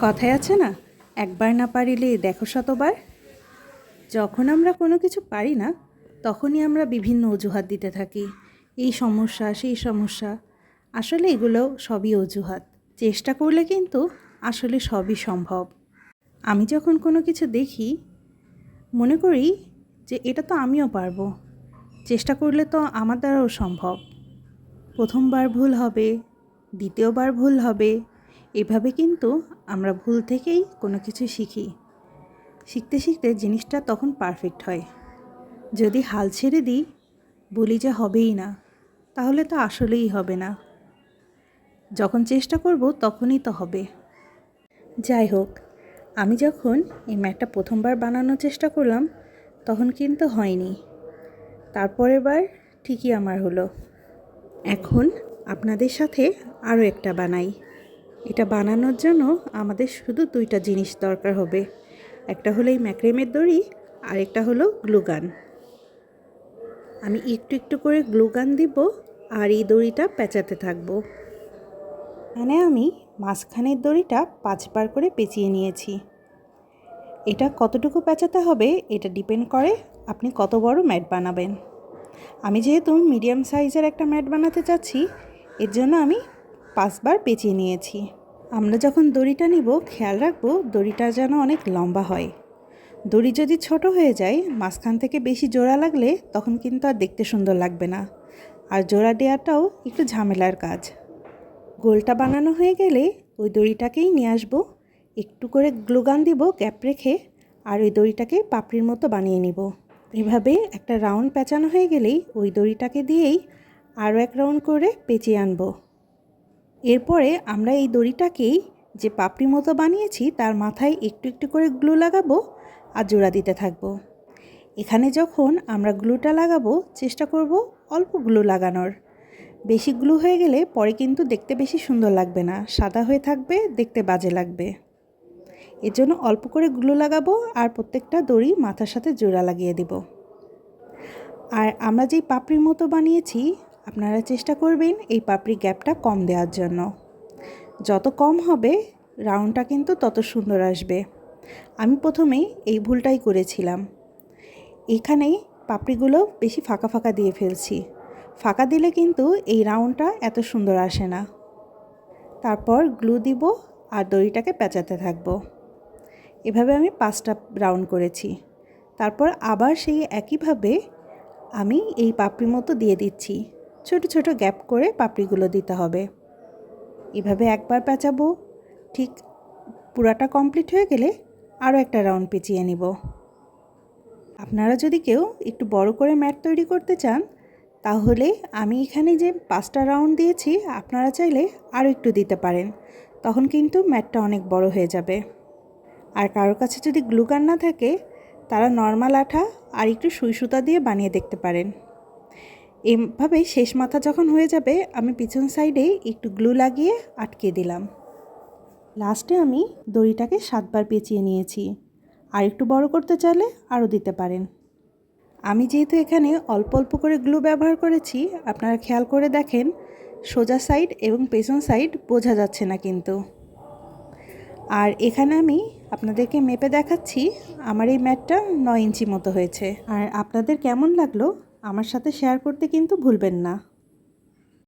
কথায় আছে না, একবার না পারিলে দেখো শতবার। যখন আমরা কোনো কিছু পারি না, তখনই আমরা বিভিন্ন অজুহাত দিতে থাকি। এই সমস্যা, সেই সমস্যা। আসলে এগুলো সবই অজুহাত। চেষ্টা করলে কিন্তু আসলে সবই সম্ভব। আমি যখন কোনো কিছু দেখি, মনে করি যে এটা তো আমিও পারব। চেষ্টা করলে তো আমার দ্বারাও সম্ভব। প্রথমবার ভুল হবে, দ্বিতীয়বার ভুল হবে এভাবে কিন্তু আমরা ভুল থেকেই কোনো কিছু শিখি। শিখতে শিখতে জিনিসটা তখন পারফেক্ট হয়। যদি হাল ছেড়ে দিই, বলি যে হবেই না, তাহলে তো আসলেই হবে না। যখন চেষ্টা করব, তখনই তো হবে। যাই হোক, আমি যখন এই ম্যাটটা প্রথমবার বানানোর চেষ্টা করলাম, তখন কিন্তু হয়নি। তারপরের বার ঠিকই আমার হলো। এখন আপনাদের সাথে আরও একটা বানাই। এটা বানানোর জন্য আমাদের শুধু দুইটা জিনিস দরকার হবে। একটা হলো এই ম্যাক্রেমের দড়ি আর একটা হলো গ্লুগান আমি একটু একটু করে গ্লুগান দিব আর এই দড়িটা পেঁচাতে থাকব। এখানে আমি মাঝখানের দড়িটা পাঁচবার করে পেঁচিয়ে নিয়েছি। এটা কতটুকু পেঁচাতে হবে এটা ডিপেন্ড করে আপনি কত বড় ম্যাট বানাবেন। আমি যেহেতু মিডিয়াম সাইজের একটা ম্যাট বানাতে চাচ্ছি, এর জন্য আমি পাঁচবার পেঁচিয়ে নিয়েছি। আমরা যখন দড়িটা নিব, খেয়াল রাখব দড়িটা যেন অনেক লম্বা হয়। দড়ি যদি ছোট হয়ে যায়, মাঝখান থেকে বেশি জোড়া লাগলে তখন কিন্তু আর দেখতে সুন্দর লাগবে না। আর জোড়া দেওয়াটাও একটু ঝামেলার কাজ। গোলটা বানানো হয়ে গেলে ওই দড়িটাকেই নিয়ে আসব। একটু করে গ্লুগান দিব গ্যাপ রেখে, আর ওই দড়িটাকে পাপড়ির মতো বানিয়ে নিব। এভাবে একটা রাউন্ড পেঁচানো হয়ে গেলেই ওই দড়িটাকে দিয়েই আরও এক রাউন্ড করে পেঁচিয়ে আনব। এরপরে আমরা এই দড়িটাকেই যে পাপড়ি মতো বানিয়েছি, তার মাথায় একটু একটু করে গ্লু লাগাবো আর জোড়া দিতে থাকব। এখানে যখন আমরা গ্লুটা লাগাবো, চেষ্টা করব অল্প গ্লু লাগানোর। বেশি গ্লু হয়ে গেলে পরে কিন্তু দেখতে বেশি সুন্দর লাগবে না, সাদা হয়ে থাকবে, দেখতে বাজে লাগবে। এর জন্য অল্প করে গ্লু লাগাবো আর প্রত্যেকটা দড়ি মাথার সাথে জোড়া লাগিয়ে দিব। আর আমরা যেই পাপড়ির মতো বানিয়েছি আপনারা চেষ্টা করবেন এই পাপড়ি গ্যাপটা কম দেওয়ার জন্য। যত কম হবে, রাউন্ডটা কিন্তু তত সুন্দর আসবে। আমি প্রথমেই এই ভুলটাই করেছিলাম। এখানেই পাপড়িগুলো বেশি ফাঁকা ফাঁকা দিয়ে ফেলছি। ফাঁকা দিলে কিন্তু এই রাউন্ডটা এত সুন্দর আসে না। তারপর গ্লু দিব আর দড়িটাকে পেঁচাতে থাকব। এভাবে আমি পাঁচটা রাউন্ড করেছি। তারপর আবার সেই একইভাবে আমি এই পাপড়ির মতো দিয়ে দিচ্ছি। ছোট ছোট গ্যাপ করে পাপড়িগুলো দিতে হবে। এভাবে একবার পেঁচাবো, ঠিক পুরাটা কমপ্লিট হয়ে গেলে আরও একটা রাউন্ড পেঁচিয়ে নিব। আপনারা যদি কেউ একটু বড় করে ম্যাট তৈরি করতে চান, তাহলে আমি এখানে যে পাঁচটা রাউন্ড দিয়েছি, আপনারা চাইলে আরও একটু দিতে পারেন, তখন কিন্তু ম্যাটটা অনেক বড় হয়ে যাবে। আর কারোর কাছে যদি গ্লুগান না থাকে, তারা নর্মাল আঠা আর একটু সুই সুতা দিয়ে বানিয়ে দেখতে পারেন। এভাবে শেষ মাথা যখন হয়ে যাবে, আমি পিছন সাইডে একটু গ্লু লাগিয়ে আটকে দিলাম। লাস্টে আমি দড়িটাকে সাতবার পেঁচিয়ে নিয়েছি। আর একটু বড় করতে চাইলে আরও দিতে পারেন। আমি যেহেতু এখানে অল্প অল্প করে গ্লু ব্যবহার করেছি, আপনারা খেয়াল করে দেখেন, সোজা সাইড এবং পেছন সাইড বোঝা যাচ্ছে না কিন্তু। আর এখানে আমি আপনাদেরকে মেপে দেখাচ্ছি, আমার এই ম্যাটটা নয় ইঞ্চি মতো হয়েছে। আর আপনাদের কেমন লাগল আমার সাথে শেয়ার করতে কিন্তু ভুলবেন না।